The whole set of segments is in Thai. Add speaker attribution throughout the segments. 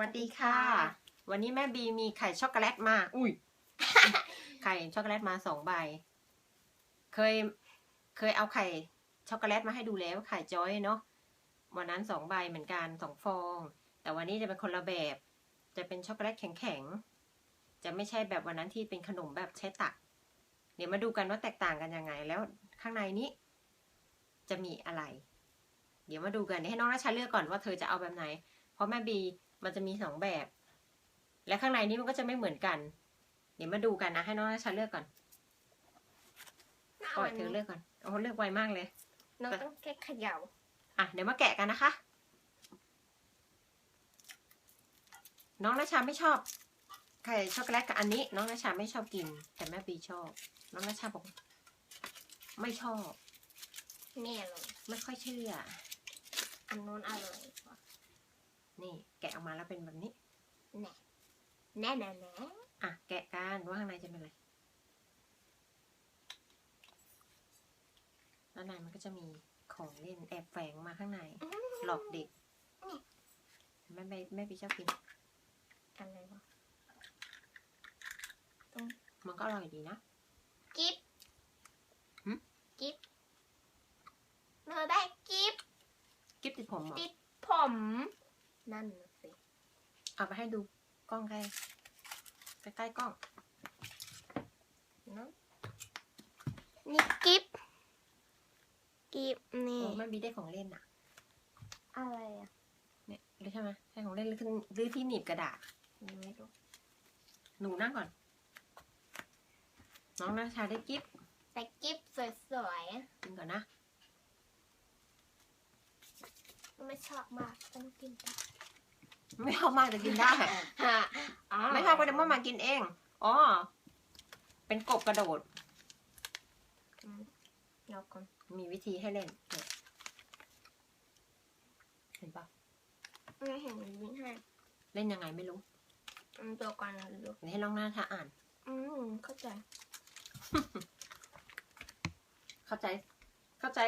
Speaker 1: วัสดีค่ะ วันนี้แม่บีมีไข่ช็อกโกแลตมา อุ้ย ไข่ช็อกโกแลตมาสองใบ เคย เคยเอาไข่ช็อกโกแลตมาให้ดูแล้วไข่จอยเนาะ วันนั้นสองใบเหมือนกันสองฟอง แต่วันนี้จะเป็นคนละแบบ จะเป็นช็อกโกแลตแข็งๆ จะไม่ใช่แบบวันนั้นที่เป็นขนมแบบใช้ตัก เดี๋ยวมาดูกันว่าแตกต่างกันยังไง แล้วข้างในนี้ จะมีอะไร เดี๋ยวมาดูกันเดี๋ยวให้น้องราชาเลือกก่อนว่าเธอจะเอาแบบไหน เพราะแม่บี มันจะมีสองแบบ และข้างในนี้มันก็จะไม่เหมือนกัน เดี๋ยวมาดูกันนะ ให้น้องราชาเลือกก่อนปล่อยเธอเลือกก่อนโอ้โหเลือกไวมากเลย
Speaker 2: น้องต้องแค่เขย่า
Speaker 1: อะ เดี๋ยวมาแกะกันนะคะ น้องราชาไม่ชอบไข่ช็อกโกแลตกับอันนี้ น้องราชาไม่ชอบกิน แต่แม่บีชอบ น้องราชาบอกไม่ชอบ
Speaker 2: แน่เลย
Speaker 1: ไม่ค่อยเชื่อ
Speaker 2: อันนู้นอร่อยกว่า
Speaker 1: นี่แกะออกมาแล้วเป็นแบบนี้
Speaker 2: แน่แน่แน่แน่
Speaker 1: อะแกะกันว่าข้างในจะเป็นอะไรด้านในมันก็จะมีของเล่นแอบแฝงมาข้างใน หลอกเด็กแม่แม่แม่พี่ชอบกิน
Speaker 2: อะไรวะ
Speaker 1: มันก็อร่อยดีนะ
Speaker 2: กิฟ
Speaker 1: หึ
Speaker 2: กิฟเราได้กิฟ
Speaker 1: กิ๊บติดผมเหรอ
Speaker 2: ติดผม นั่นน่ะสิ
Speaker 1: เอาไปให้ดูกล้องใกล้ใกล้ๆกล้อง
Speaker 2: เนอะนี่กิฟกิฟนี่
Speaker 1: โอ้แม่บีได้ของเล่นอะ
Speaker 2: อะไรอะ
Speaker 1: เนี่ยรู้ใช่ไหมใช่ของเล่นหรือที่หรือที่หนีบกระดาษ
Speaker 2: ไม่รู้
Speaker 1: หนูนั่งก่อน น้องนาชาได้กิ๊บ
Speaker 2: แต่กิฟสวย
Speaker 1: กินก่อนนะ
Speaker 2: ๆไม่ชอบมากต้องกิน
Speaker 1: ไม่ชอบมากแต่กินได้
Speaker 2: ฮะอ๋อ
Speaker 1: ไม่ชอบก็จะมามากินเองอ๋อเป็นกบกระโดด
Speaker 2: อืมรอก่อน
Speaker 1: มีวิธีให้เล่นเนี่ยเห็นปะ
Speaker 2: ไม่เห็นวิ่งให้
Speaker 1: เล่นยังไงไม่รู้
Speaker 2: อืมตัวก่อนนะลูก
Speaker 1: เดี๋ยวให้น้องนาชาอ่าน
Speaker 2: อืมเข้าใจ
Speaker 1: เข้าใจ เข้าใจ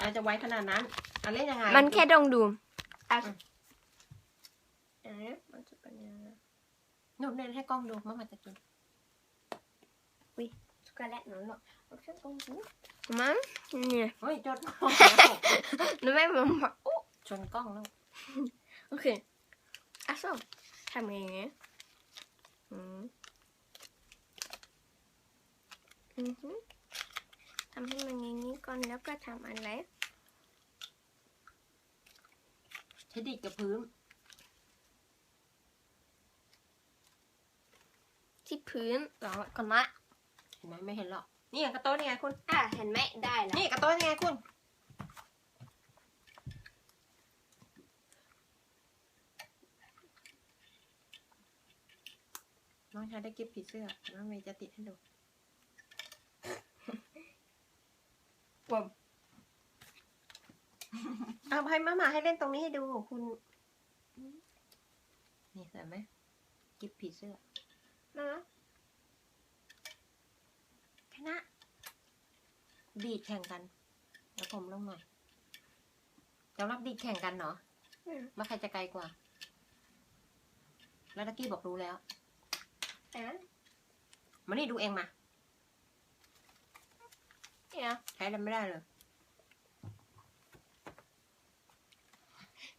Speaker 1: อาจจะไว้ขนาดนั้นอะเล่นยังไง
Speaker 2: มันแค่ดองดูอะ
Speaker 1: อื ม
Speaker 2: เอ๊ะมันจะเป็นยังไง
Speaker 1: หนูเล่นให้กล้องดูมามาจะกิน
Speaker 2: ช็อกโกแลตหนูหรอกเอาแค่ดองดูมั้งเนี่ย
Speaker 1: เฮ้ยจนกล้องแล้ว
Speaker 2: หนูไม่บอกว่าโอ้
Speaker 1: ชนกล้องแล้ว
Speaker 2: โอเคอะส้มทำยังไงอืมอือฮึทำให้มันอย่างนี้ก่อนแล้วก็ทำอะไร
Speaker 1: ใช้ดีดกับพื้น
Speaker 2: ที่พื้นหรอก่อนนะ
Speaker 1: เห็นไหมไม่เห็นหรอกนี่ไงกระโต๊ะนี่ไงคุณ
Speaker 2: อะเห็นไหมได้แล้ว
Speaker 1: นี่กระโต๊ะนี่ไงคุณ น้องชายได้กิฟต์ผีเสื้อน้องเมย์จะติดให้ดู
Speaker 2: ผม
Speaker 1: เอาให้มามาให้เล่นตรงนี้ให้ดูคุณ นี่สวยไหมกิฟต์ผีเสื้อ
Speaker 2: นะ
Speaker 1: แค่นะ ดีดแข่งกันแล้วผมลงหน่อยจะรับดีดแข่งกันเนาะ
Speaker 2: อืม
Speaker 1: ว่าใครจะไกลกว่า แล้วตะกี้บอกรู้แล้ว
Speaker 2: อะ
Speaker 1: มานี่ดูเองมา
Speaker 2: เนี่ย
Speaker 1: ใช้อะไรไม่ได้เลย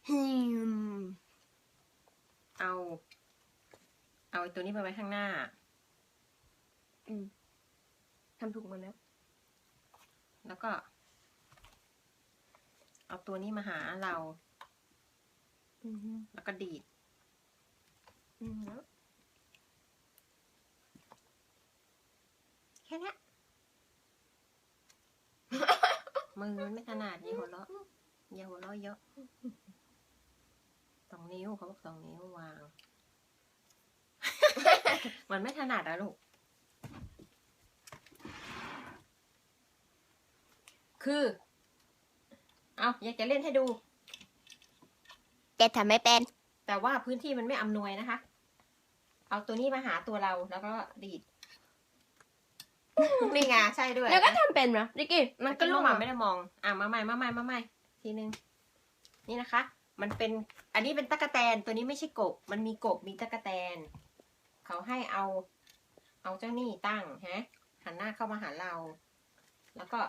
Speaker 2: ฮิม
Speaker 1: เอา เอาไอ้ตัวนี้ไปไว้ข้างหน้า
Speaker 2: ทำถูกหมดแล้ว
Speaker 1: แล้วก็ เอาตัวนี้มาหาเรา
Speaker 2: อือฮึ
Speaker 1: แล้วก็ดีด
Speaker 2: อือฮึ
Speaker 1: แค่เนี้ยมือมันไม่ถนัดอย่าหัวเราะอย่าหัวเราะเยอะสองนิ้วเขาบอกสองนิ้ววาง มันไม่ถนัดอะลูก คือ เอาอยากจะเล่นให้ดู
Speaker 2: แต่ทำไม่เป็น
Speaker 1: แต่ว่าพื้นที่มันไม่อำนวยนะคะ เอาตัวนี้มาหาตัวเราแล้วก็ดีดนี่ไงใช่ด้วย
Speaker 2: แล้วก็ทำเป็นเหรอดิกกี้มันก็
Speaker 1: ลู
Speaker 2: ลู
Speaker 1: ก
Speaker 2: ก
Speaker 1: ห
Speaker 2: ห
Speaker 1: มา
Speaker 2: มา
Speaker 1: ไม่ได้มอง อะมาใหม่มาใหม่มาใหม่ทีนึง นี่นะคะ มันเป็น อันนี้เป็นตะกะแตน ตัวนี้ไม่ใช่กบ มันมีกบ มีตะกะแตน เขาให้เอา เอาเจ้านี่ตั้งฮะหันหน้าเข้ามาหาเรา แล้วก็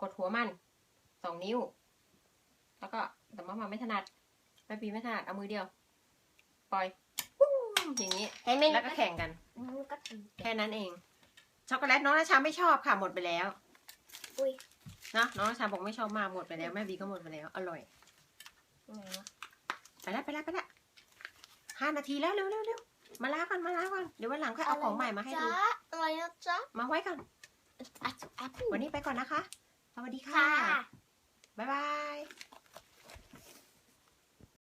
Speaker 1: กดหัวมันสองนิ้ว แล้วก็แต่มามาไม่ถนัดแม่ปีไม่ถนัดเอามือเดียว ปล่อยวู้อย่างนี้
Speaker 2: เห็นไหม
Speaker 1: แล้วก็แข่งกัน
Speaker 2: มันก็ถึง
Speaker 1: แค่นั้นเอง ช็อกโกแลตน้องนาชาไม่ชอบค่ะหมดไปแล้ว
Speaker 2: อุ้ย
Speaker 1: นะน้องนาชาบอกไม่ชอบมากหมดไปแล้วแม่บีก็หมดไปแล้ว อร่อย
Speaker 2: ไหนวะ
Speaker 1: ไปแล้วไปแล้วไปแล้วห้านาทีแล้วเร็วเร็วเร็ว มาล้างก่อนมาล้างก่อนเดี๋ยววันหลังค่อยเอาของใหม่มาให้ดู
Speaker 2: จ๊ะอะไรนะจ๊ะ
Speaker 1: มาไว้ก่อน
Speaker 2: แอปเปิ้ล
Speaker 1: วันนี้ไปก่อนนะคะ สวัสดีค่ะ
Speaker 2: ค่ะ
Speaker 1: บ๊ายบาย